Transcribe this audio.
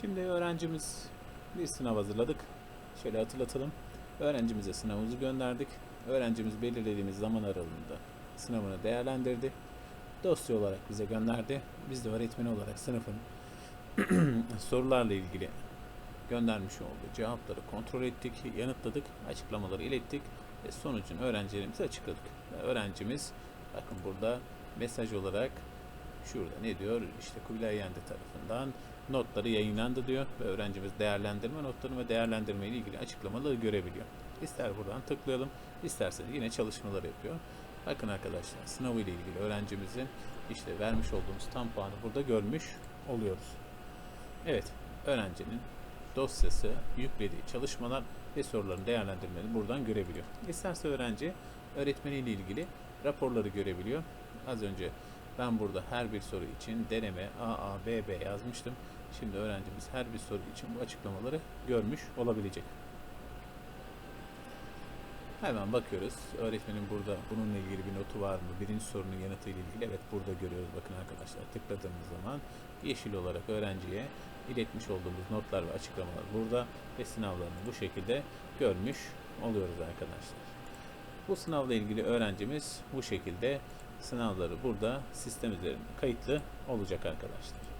Şimdi öğrencimiz bir sınav hazırladık. Şöyle hatırlatalım. Öğrencimize sınavımızı gönderdik. Öğrencimiz belirlediğimiz zaman aralığında sınavını değerlendirdi. Dosya olarak bize gönderdi. Biz de öğretmeni olarak sınıfın sorularla ilgili göndermiş olduğu cevapları kontrol ettik, yanıtladık, açıklamaları ilettik ve sonucunu öğrencilerimize açıkladık. Öğrencimiz bakın burada mesaj olarak şurada ne diyor? İşte Kubilay Yendi tarafından notları yayınlandı diyor ve öğrencimiz değerlendirme notlarını ve değerlendirme ile ilgili açıklamaları görebiliyor. İster buradan tıklayalım, isterseniz yine çalışmalar yapıyor. Bakın arkadaşlar sınavı ile ilgili öğrencimizin işte vermiş olduğumuz tam puanı burada görmüş oluyoruz. Evet, öğrencinin dosyası, yüklediği çalışmalar ve soruların değerlendirmelerini buradan görebiliyor. İsterse öğrenci öğretmeniyle ilgili raporları görebiliyor. Az önce ben burada her bir soru için deneme A, A, B, B yazmıştım. Şimdi öğrencimiz her bir soru için bu açıklamaları görmüş olabilecek. Hemen bakıyoruz. Öğretmenin burada bununla ilgili bir notu var mı? Birinci sorunun yanıtı ile ilgili. Evet burada görüyoruz bakın arkadaşlar. Tıkladığımız zaman yeşil olarak öğrenciye iletmiş olduğumuz notlar ve açıklamalar burada ve sınavlarını bu şekilde görmüş oluyoruz arkadaşlar. Bu sınavla ilgili öğrencimiz bu şekilde sınavları burada sistem üzerinde kayıtlı olacak arkadaşlar.